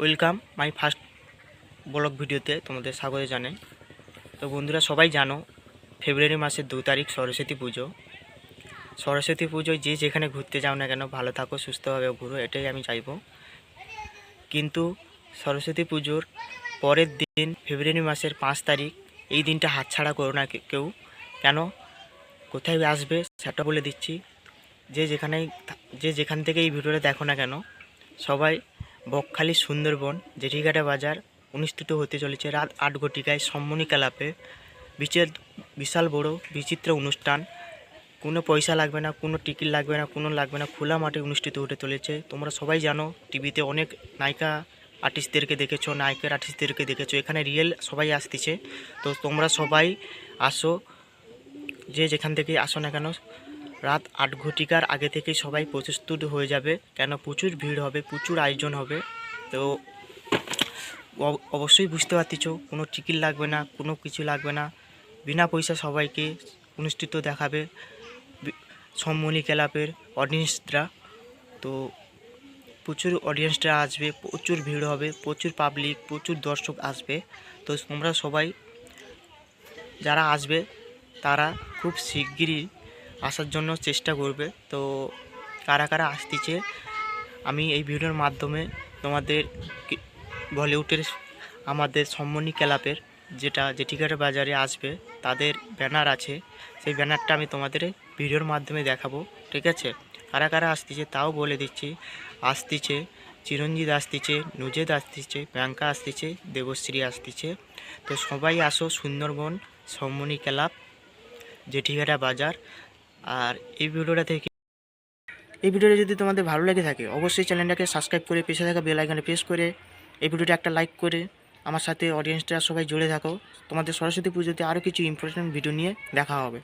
Welcome my first blog ভিডিওতে তোমাদের স্বাগত জানাই। তো বন্ধুরা, সবাই জানো ফেব্রুয়ারি মাসের দু তারিখ সরস্বতী পুজো। সরস্বতী পুজোয় যে যেখানে ঘুরতে যাও না কেন, ভালো থাকো সুস্থভাবে ঘুরো এটাই আমি চাইব। কিন্তু সরস্বতী পুজোর পরের দিন ফেব্রুয়ারি মাসের পাঁচ তারিখ, এই দিনটা হাতছাড়া করো না কেউ। কেন? কোথায় আসবে, সেটা বলে দিচ্ছি। যে যেখানে যে যেখান থেকে এই ভিডিওটা দেখো না কেন, সবাই বকখালি সুন্দরবন, জেঠিঘাটা বাজার, অনুষ্ঠিত হতে চলেছে রাত আট ঘটিকায় সম্মনি ক্লাবে বিচের বিশাল বড় বিচিত্র অনুষ্ঠান। কোনো পয়সা লাগবে না, কোনো টিকিট লাগবে না, কোনো লাগবে না, খোলা মাঠে অনুষ্ঠিত হতে চলেছে। তোমরা সবাই জানো, টিভিতে অনেক নায়িকা আর্টিস্টদেরকে দেখেছ, নায়িকার আর্টিস্টদেরকে দেখেছ, এখানে রিয়েল সবাই আসতেছে। তো তোমরা সবাই আসো, যে যেখান থেকে আসো না কেন রাত আট ঘটিকার আগে থেকেই সবাই প্রস্তুত হয়ে যাবে। কেন? প্রচুর ভিড় হবে, প্রচুর আয়োজন হবে। তো অবশ্যই বুঝতে পারতেছ, কোনো টিকিট লাগবে না, কোনো কিছু লাগবে না। বিনা পয়সা সবাইকে অনুষ্ঠিত দেখাবে সম্মনি ক্লাবের অডিয়েন্সরা। তো প্রচুর অডিয়েন্সরা আসবে, প্রচুর ভিড় হবে, প্রচুর পাবলিক, প্রচুর দর্শক আসবে। তো তোমরা সবাই যারা আসবে, তারা খুব শিগগিরই আসার জন্য চেষ্টা করবে। তো কারা কারা আসতেছে, আমি এই ভিডিওর মাধ্যমে তোমাদের বলিউডের আমাদের সম্মনি ক্লাবের যেটা জেঠিঘাটা বাজারে আসবে, তাদের ব্যানার আছে। সেই ব্যানারটা আমি তোমাদের ভিডিওর মাধ্যমে দেখাবো, ঠিক আছে? কারা কারা আসতেছে তাও বলে দিচ্ছি। আসতেছে চিরঞ্জিত আসতেছে, নুজেদ আসতেছে, প্রিয়াঙ্কা আসতেছে, দেবশ্রী আসতেছে। তো সবাই আসো সুন্দরবন সম্মনি ক্লাব জেঠিঘাটা বাজার। আর এই ভিডিওটা থেকে এই ভিডিওটা যদি তোমাদের ভালো লেগে থাকে, অবশ্যই চ্যানেলটাকে সাবস্ক্রাইব করে পেশে থাকা বেল আইকনে প্রেস করে, এই ভিডিওটা একটা লাইক করে আমার সাথে অডিয়েন্সটা সবাই জুড়ে থাকো। তোমাদের সরস্বতী পুজোতে আরও কিছু ইম্পর্টেন্ট ভিডিও নিয়ে দেখা হবে।